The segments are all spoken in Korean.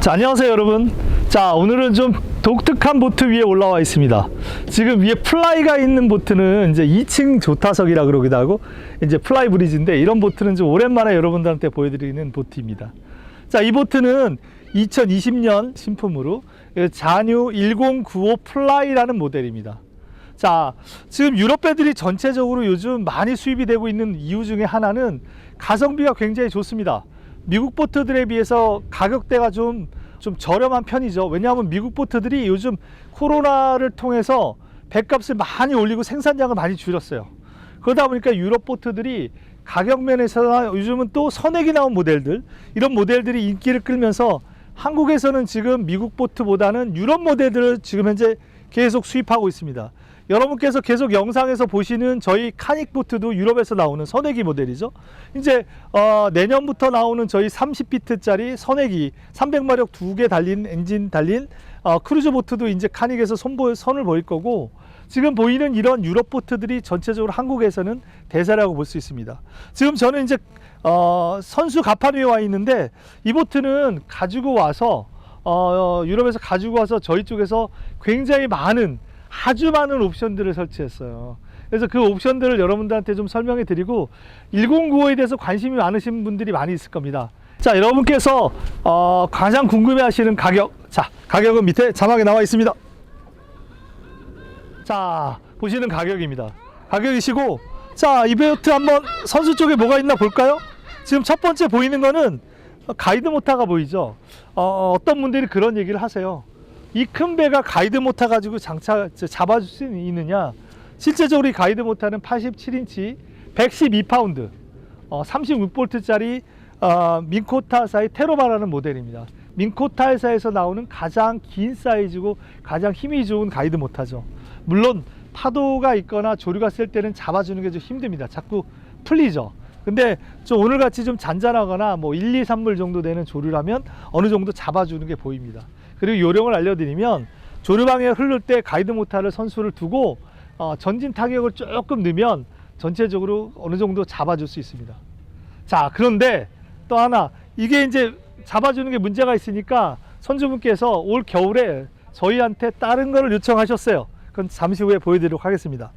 자, 안녕하세요, 여러분. 자, 오늘은 좀 독특한 보트 위에 올라와 있습니다. 지금 위에 플라이가 있는 보트는 이제 2층 조타석이라 그러기도 하고, 이제 플라이 브리지인데, 이런 보트는 좀 오랜만에 여러분들한테 보여드리는 보트입니다. 자, 이 보트는 2020년 신품으로 자뉴 1095 플라이라는 모델입니다. 자, 지금 유럽 배들이 전체적으로 요즘 많이 수입이 되고 있는 이유 중에 하나는 가성비가 굉장히 좋습니다. 미국 보트들에 비해서 가격대가 좀, 좀 저렴한 편이죠. 왜냐하면 미국 보트들이 요즘 코로나를 통해서 배값을 많이 올리고 생산량을 많이 줄였어요. 그러다 보니까 유럽 보트들이 가격 면에서 요즘은 또 선액이 나온 모델들, 이런 모델들이 인기를 끌면서 한국에서는 지금 미국 보트보다는 유럽 모델들을 지금 현재 계속 수입하고 있습니다. 여러분께서 계속 영상에서 보시는 저희 카닉 보트도 유럽에서 나오는 선회기 모델이죠. 이제 어, 내년부터 나오는 저희 30피트짜리 선회기 300마력 두 개 달린 엔진 달린 어, 크루즈 보트도 이제 카닉에서 선보, 선을 보일 거고 지금 보이는 이런 유럽 보트들이 전체적으로 한국에서는 대세라고 볼 수 있습니다. 지금 저는 이제 어, 선수 가판 위에 와 있는데 이 보트는 가지고 와서 어, 유럽에서 가지고 와서 저희 쪽에서 굉장히 많은 아주 많은 옵션들을 설치했어요. 그래서 그 옵션들을 여러분들한테 좀 설명해 드리고 1095에 대해서 관심이 많으신 분들이 많이 있을 겁니다. 자, 여러분께서 어, 가장 궁금해 하시는 가격. 자, 가격은 밑에 자막에 나와 있습니다. 자, 보시는 가격입니다. 가격이시고, 자, 이 베어트 한번 선수 쪽에 뭐가 있나 볼까요? 지금 첫 번째 보이는 거는 가이드 모타가 보이죠? 어, 어떤 분들이 그런 얘기를 하세요. 이 큰 배가 가이드 모타 가지고 장착, 잡아줄 수 있느냐? 실제적으로 이 가이드 모타는 87인치, 112파운드, 어, 36볼트짜리 어, 민코타사의 테로바라는 모델입니다. 민코타사에서 나오는 가장 긴 사이즈고 가장 힘이 좋은 가이드 모타죠. 물론 파도가 있거나 조류가 셀 때는 잡아주는 게 좀 힘듭니다. 자꾸 풀리죠. 근데 좀 오늘 같이 좀 잔잔하거나 뭐 1, 2, 3물 정도 되는 조류라면 어느 정도 잡아주는 게 보입니다. 그리고 요령을 알려드리면 조류방에 흐를 때 가이드 모타를 선수를 두고 어, 전진 타격을 조금 넣으면 전체적으로 어느 정도 잡아줄 수 있습니다. 자, 그런데 또 하나 이게 이제 잡아주는 게 문제가 있으니까 선주분께서 올 겨울에 저희한테 다른 거를 요청하셨어요. 그건 잠시 후에 보여드리도록 하겠습니다.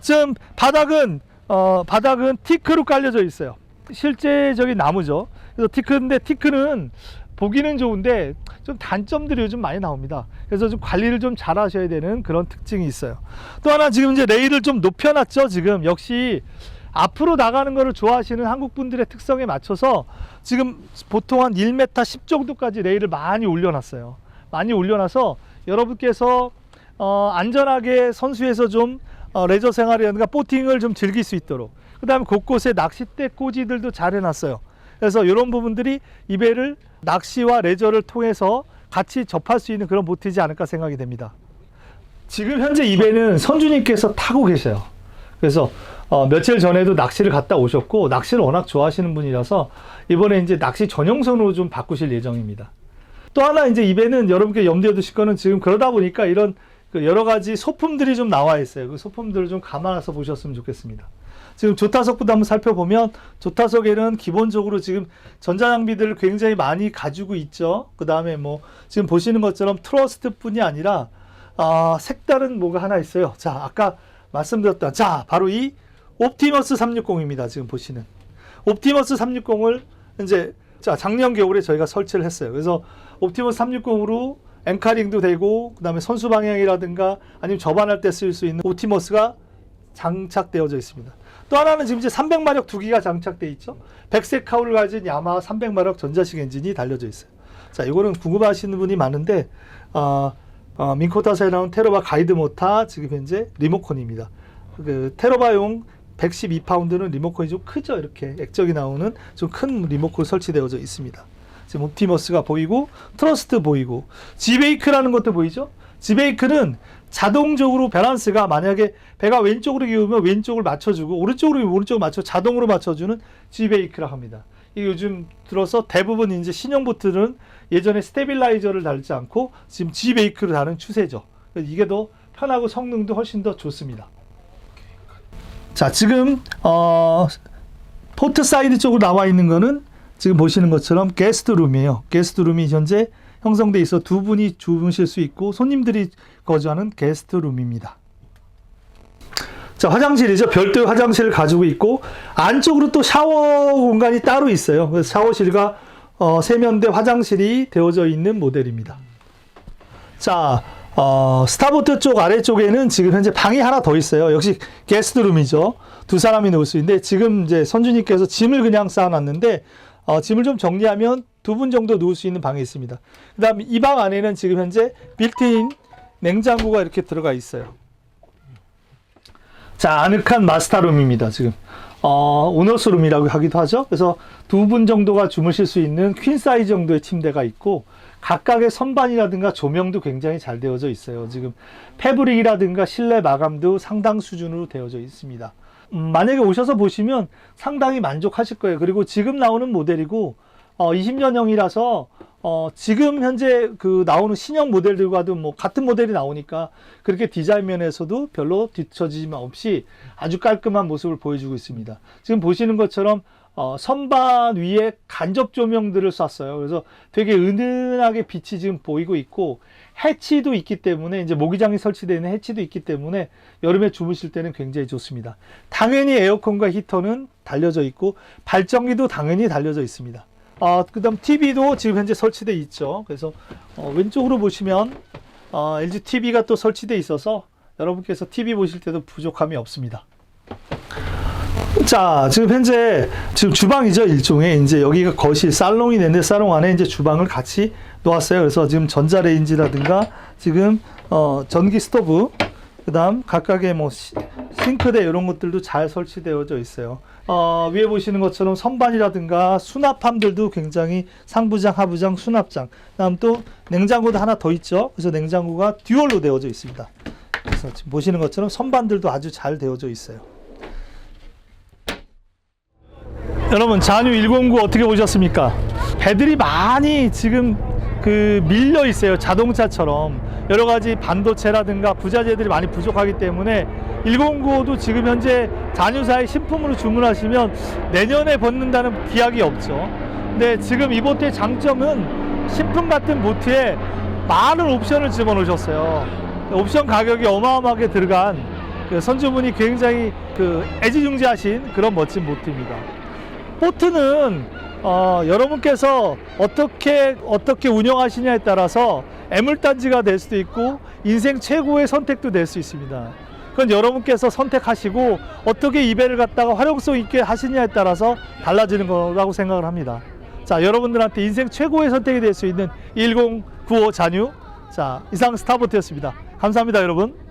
지금 바닥은 어, 바닥은 티크로 깔려져 있어요. 실제적인 나무죠. 그래서 티크인데 티크는 보기는 좋은데 좀 단점들이 요즘 많이 나옵니다. 그래서 좀 관리를 좀 잘 하셔야 되는 그런 특징이 있어요. 또 하나 지금 이제 레일을 좀 높여놨죠. 지금 역시 앞으로 나가는 거를 좋아하시는 한국 분들의 특성에 맞춰서 지금 보통 한 1m 10 정도까지 레일을 많이 올려놨어요. 많이 올려놔서 여러분께서 어, 안전하게 선수에서 좀 어, 레저 생활이라든가 보팅을 좀 즐길 수 있도록 그 다음에 곳곳에 낚싯대 꽂이들도 잘 해놨어요. 그래서 이런 부분들이 이 배를 낚시와 레저를 통해서 같이 접할 수 있는 그런 보트이지 않을까 생각이 됩니다. 지금 현재 이 배는 선주님께서 타고 계세요. 그래서 어, 며칠 전에도 낚시를 갔다 오셨고 낚시를 워낙 좋아하시는 분이라서 이번에 이제 낚시 전용선으로 좀 바꾸실 예정입니다. 또 하나 이제 이 배는 여러분께 염두에 두실 거는 지금 그러다 보니까 이런 그 여러 가지 소품들이 좀 나와 있어요. 그 소품들을 좀 감안해서 보셨으면 좋겠습니다. 지금 조타석부터 한번 살펴보면 조타석에는 기본적으로 지금 전자장비들을 굉장히 많이 가지고 있죠. 그 다음에 뭐 지금 보시는 것처럼 트러스트뿐이 아니라 아, 색다른 뭐가 하나 있어요. 자, 아까 말씀드렸던 자, 바로 이 옵티머스 360입니다. 지금 보시는 옵티머스 360을 이제 자, 작년 겨울에 저희가 설치를 했어요. 그래서 옵티머스 360으로 앵카링도 되고 그다음에 선수 방향이라든가 아니면 접안할 때 쓸 수 있는 옵티머스가 장착되어져 있습니다. 또 하나는 지금 이제 300마력 두 기가 장착돼 있죠. 백색 카울을 가진 야마하 300마력 전자식 엔진이 달려져 있어요. 자, 이거는 궁금하시는 분이 많은데 어, 어, 민코타사에 나온 테러바 가이드 모타 지금 현재 리모컨입니다. 그 테러바용 112파운드는 리모컨이 좀 크죠. 이렇게 액정이 나오는 좀 큰 리모컨 설치되어져 있습니다. 지금 옵티머스가 보이고 트러스트 보이고 지베이크라는 것도 보이죠. 지베이크는 자동적으로 밸런스가 만약에 배가 왼쪽으로 기우면 왼쪽을 맞춰주고 오른쪽으로 기우면 오른쪽을 맞춰 자동으로 맞춰주는 지베이크라 합니다. 이 요즘 들어서 대부분 이제 신형 보트는 예전에 스테빌라이저를 달지 않고 지금 지베이크를 다는 추세죠. 이게 더 편하고 성능도 훨씬 더 좋습니다. 자 지금 어, 포트 사이드 쪽으로 나와 있는 거는 지금 보시는 것처럼 게스트룸이에요. 게스트룸이 현재 형성돼 있어 두 분이 주무실 수 있고 손님들이 거주하는 게스트룸입니다. 자, 화장실이죠. 별도의 화장실을 가지고 있고 안쪽으로 또 샤워 공간이 따로 있어요. 그래서 샤워실과 어, 세면대 화장실이 되어져 있는 모델입니다. 자, 어, 스타보트 쪽 아래쪽에는 지금 현재 방이 하나 더 있어요. 역시 게스트룸이죠. 두 사람이 놓을 수 있는데 지금 이제 선주님께서 짐을 그냥 쌓아놨는데 어, 짐을 좀 정리하면 두 분 정도 누울 수 있는 방이 있습니다. 그 다음 이 방 안에는 지금 현재 빌트인 냉장고가 이렇게 들어가 있어요. 자, 아늑한 마스터룸입니다, 지금. 어, 오너스룸이라고 하기도 하죠. 그래서 두 분 정도가 주무실 수 있는 퀸 사이즈 정도의 침대가 있고, 각각의 선반이라든가 조명도 굉장히 잘 되어져 있어요. 지금 패브릭이라든가 실내 마감도 상당 수준으로 되어져 있습니다. 음, 만약에 오셔서 보시면 상당히 만족하실 거예요. 그리고 지금 나오는 모델이고, 어, 20년형이라서 어, 지금 현재 그 나오는 신형 모델들과도 뭐 같은 모델이 나오니까 그렇게 디자인 면에서도 별로 뒤처지짐 없이 아주 깔끔한 모습을 보여주고 있습니다. 지금 보시는 것처럼 어, 선반 위에 간접 조명들을 쐈어요. 그래서 되게 은은하게 빛이 지금 보이고 있고 해치도 있기 때문에 이제 모기장이 설치되어 있는 해치도 있기 때문에 여름에 주무실 때는 굉장히 좋습니다. 당연히 에어컨과 히터는 달려져 있고 발전기도 당연히 달려져 있습니다. 어, 그 다음 TV도 지금 현재 설치돼 있죠. 그래서 어, 왼쪽으로 보시면 어, LG TV가 또 설치돼 있어서 여러분께서 TV 보실 때도 부족함이 없습니다. 자, 지금 현재 지금 주방이죠 일종의 이제 여기가 거실 살롱이 되는데 살롱 안에 이제 주방을 같이 놓았어요. 그래서 지금 전자레인지라든가 지금 어, 전기 스토브 그다음 각각의 뭐 시- 싱크대 이런 것들도 잘 설치되어져 있어요. 어, 위에 보시는 것처럼 선반이라든가 수납함들도 굉장히 상부장, 하부장, 수납장. 그다음 또 냉장고도 하나 더 있죠. 그래서 냉장고가 듀얼로 되어져 있습니다. 그래서 지금 보시는 것처럼 선반들도 아주 잘 되어져 있어요. 여러분 잔유 109 어떻게 보셨습니까? 배들이 많이 지금 그 밀려 있어요 자동차처럼 여러 가지 반도체라든가 부자재들이 많이 부족하기 때문에 109도 지금 현재 잔유사의 신품으로 주문하시면 내년에 벗는다는 기약이 없죠. 근데 지금 이 보트의 장점은 신품 같은 보트에 많은 옵션을 집어넣으셨어요. 옵션 가격이 어마어마하게 들어간 그 선주분이 굉장히 그 애지중지하신 그런 멋진 보트입니다. 보트는 어, 여러분께서 어떻게 어떻게 운영하시냐에 따라서 애물단지가 될 수도 있고 인생 최고의 선택도 될 수 있습니다. 그건 여러분께서 선택하시고 어떻게 이 배를 갖다가 활용성 있게 하시냐에 따라서 달라지는 거라고 생각을 합니다. 자, 여러분들한테 인생 최고의 선택이 될 수 있는 1095 잔유. 자, 이상 스타보트였습니다. 감사합니다, 여러분.